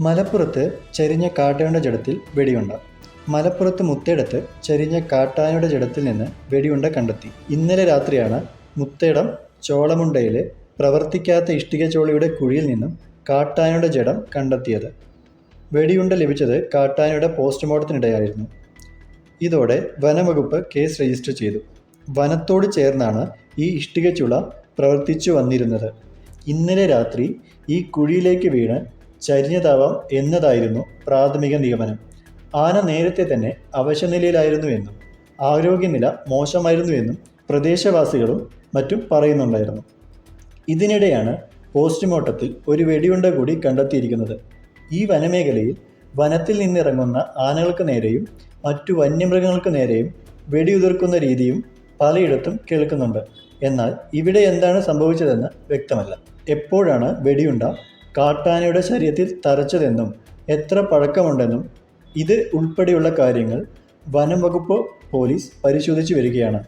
മലപ്പുറത്ത് ചരിഞ്ഞ കാട്ടാനയുടെ ജഡത്തിൽ വെടിയുണ്ട. മലപ്പുറത്ത് മുത്തേടത്ത് ചരിഞ്ഞ കാട്ടാനയുടെ ജഡത്തിൽ നിന്ന് വെടിയുണ്ട കണ്ടെത്തി. ഇന്നലെ രാത്രിയാണ് മുത്തേടം ചോളമുണ്ടയിലെ പ്രവർത്തിക്കാത്ത ഇഷ്ടികച്ചോളിയുടെ കുഴിയിൽ നിന്നും കാട്ടാനയുടെ ജഡം കണ്ടെത്തിയത്. വെടിയുണ്ട ലഭിച്ചത് കാട്ടാനയുടെ പോസ്റ്റ്മോർട്ടത്തിനിടെയായിരുന്നു. ഇതോടെ വനംവകുപ്പ് കേസ് രജിസ്റ്റർ ചെയ്തു. വനത്തോട് ചേർന്നാണ് ഈ ഇഷ്ടികച്ചുള പ്രവർത്തിച്ചു വന്നിരുന്നത്. ഇന്നലെ രാത്രി ഈ കുഴിയിലേക്ക് വീണ് ചരിഞ്ഞതാവാം എന്നതായിരുന്നു പ്രാഥമിക നിഗമനം. ആന നേരത്തെ തന്നെ അവശനിലയിലായിരുന്നുവെന്നും ആരോഗ്യനില മോശമായിരുന്നുവെന്നും പ്രദേശവാസികളും മറ്റും പറയുന്നുണ്ടായിരുന്നു. ഇതിനിടെയാണ് പോസ്റ്റ്മോർട്ടത്തിൽ ഒരു വെടിയുണ്ട കൂടി കണ്ടെത്തിയിരിക്കുന്നത്. ഈ വനമേഖലയിൽ വനത്തിൽ നിന്നിറങ്ങുന്ന ആനകൾക്ക് നേരെയും മറ്റു വന്യമൃഗങ്ങൾക്ക് നേരെയും വെടിയുതിർക്കുന്ന രീതിയും പലയിടത്തും കേൾക്കുന്നുണ്ട്. എന്നാൽ ഇവിടെ എന്താണ് സംഭവിച്ചതെന്ന് വ്യക്തമല്ല. എപ്പോഴാണ് വെടിയുണ്ട കാട്ടാനയുടെ ശരീരത്തിൽ തറച്ചതെന്നും എത്ര പഴക്കമുണ്ടെന്നും ഇത് ഉൾപ്പെടെയുള്ള കാര്യങ്ങൾ വനം വകുപ്പ് പോലീസ് പരിശോധിച്ചു വരികയാണ്.